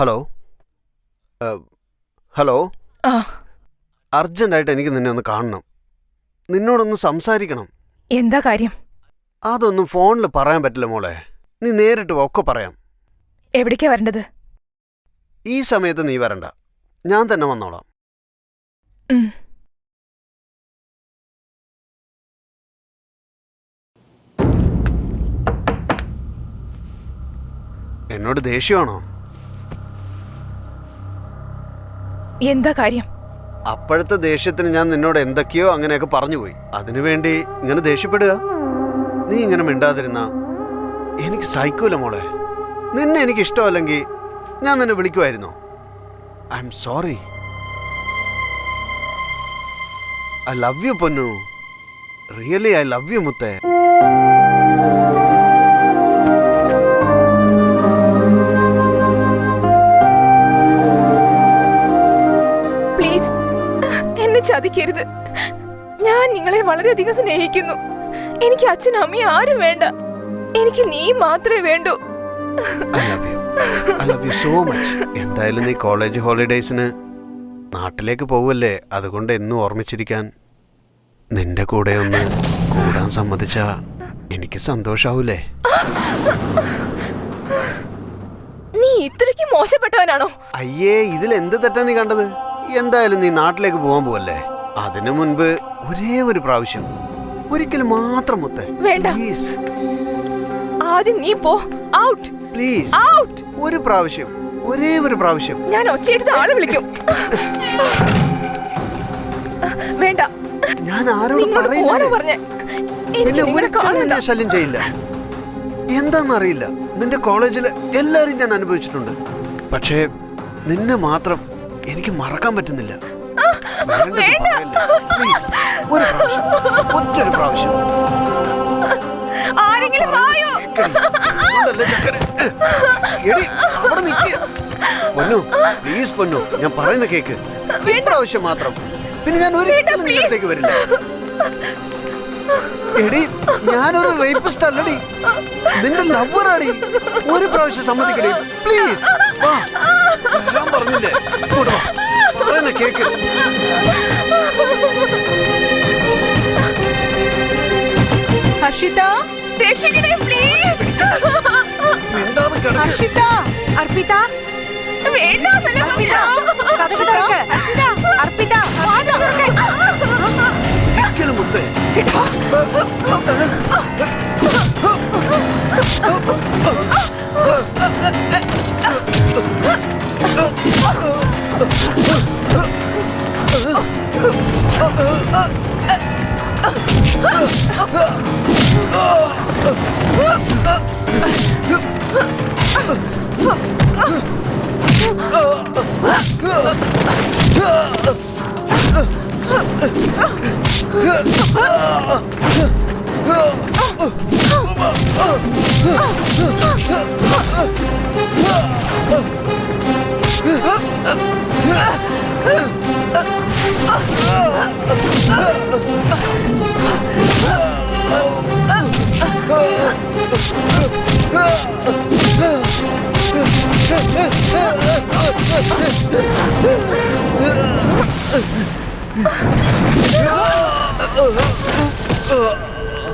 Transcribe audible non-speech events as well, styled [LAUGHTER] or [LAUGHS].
Hello? Hello? ആ. അർജന്റായിട്ട് എനിക്ക് നിന്നെ ഒന്ന് കാണണം. നിന്നോടൊന്ന് സംസാരിക്കണം. എന്താ കാര്യം? അതൊന്നും ഫോണിൽ പറയാൻ പറ്റില്ല മോളെ. നീ നേരിട്ട് ഒക്കെ പറയാം. എവിടേക്കാ വരേണ്ടത്? ഈ സമയത്ത് നീ വരണ്ട. ഞാൻ തന്നെ വന്നോളാം. ഉം. എന്നോട് ദേഷ്യമാണോ? എന്താ കാര്യം? അപ്പോഴത്തെ ദേഷ്യത്തിന് ഞാൻ നിന്നോട് എന്തൊക്കെയോ അങ്ങനെയൊക്കെ പറഞ്ഞുപോയി അതിനുവേണ്ടി ഇങ്ങനെ ദേഷ്യപ്പെടുക? നീ ഇങ്ങനെ മിണ്ടാതിരുന്ന എനിക്ക് സഹിക്കൂല മോളെ. നിന്നെ എനിക്ക് ഇഷ്ടമല്ലെങ്കിൽ ഞാൻ നിന്നെ വിളിക്കുമായിരുന്നു? I am sorry I love you പൊന്നു. റിയലി ഐ ലവ് യു മുത്തേ. ചതിക്കരുത്. ഞാൻ നിങ്ങളെ വളരെയധികം സ്നേഹിക്കുന്നു. എനിക്ക് അച്ഛനും അമ്മയും ആരും വേണ്ട. എനിക്ക് നീ മാത്രമേ വേണ്ടൂ. എന്തായാലും നീ കോളേജ് ഹോളിഡേയ്സിന് നാട്ടിലേക്ക് പോവല്ലേ? അതുകൊണ്ട് എന്നും ഓർമ്മിച്ചിരിക്കാൻ. നിന്റെ കൂടെ ഒന്ന് കൂടാൻ സമ്മതിച്ച എനിക്ക് സന്തോഷാവൂലേ? നീ ഇത്രയ്ക്ക് മോശപ്പെട്ടവനാണോ? അയ്യേ ഇതിൽ എന്ത് തെറ്റാ നീ കണ്ടത്? എന്തായാലും നീ നാട്ടിലേക്ക് പോകാൻ പോവല്ലേ? അതിനു മുൻപ് ഒരേ ഒരു പ്രാവശ്യം. ഒരിക്കലും മാത്രം മുത്തേ. വേണ്ട. പ്ലീസ് ആദ്യം നീ പോ. ഔട്ട് പ്ലീസ് ഔട്ട് ഒരു പ്രാവശ്യം. ഒരേ ഒരു പ്രാവശ്യം. ഞാൻ ഒച്ചയെടുത്ത് ആളെ വിളിക്കും. വേണ്ട. ഞാൻ ആരോടും പോവാനാ പറയില്ല പറഞ്ഞേ. എനിക്ക് നിങ്ങളെ ഒരിക്കലും കാണണ്ട. ഞാൻ ശല്യം ചെയ്യില്ല. എന്താണെന്നറിയില്ല നിന്റെ കോളേജിൽ എല്ലാരും ഞാൻ അനുഭവിച്ചിട്ടുണ്ട്. പക്ഷേ നിന്നെ മാത്രം എനിക്ക് മറക്കാൻ പറ്റുന്നില്ല. ഒരു [LAUGHS] പ്രാവശ്യം ഒറ്റൊരു പ്രാവശ്യം. ആരെങ്കിലും വായോ? പൊന്നു പ്ലീസ് പൊന്നു ഞാൻ പറയുന്ന കേക്ക്. ഈ പ്രാവശ്യം മാത്രം. പിന്നെ ഞാൻ ഒരിക്കലും നിങ്ങളിലേക്ക് വരില്ല. എടി ഞാനൊരു റേപ്പിസ്റ്റ് അല്ലടി. നിന്റെ ലവറാടി ഒരു പ്രാവശ്യം സമ്മതിക്കടി. പ്ലീസ് വാ. அர்ஷிதா ரட்சிக்கடே ப்ளீஸ் அர்ஷிதா அர்ப்பிதா வேண்டாம் அர்ப்பிதா கதவு திறக்க அர்ஷிதா அர்ப்பிதா வாடா நிக்கல முத்து Oh! Oh! 으아!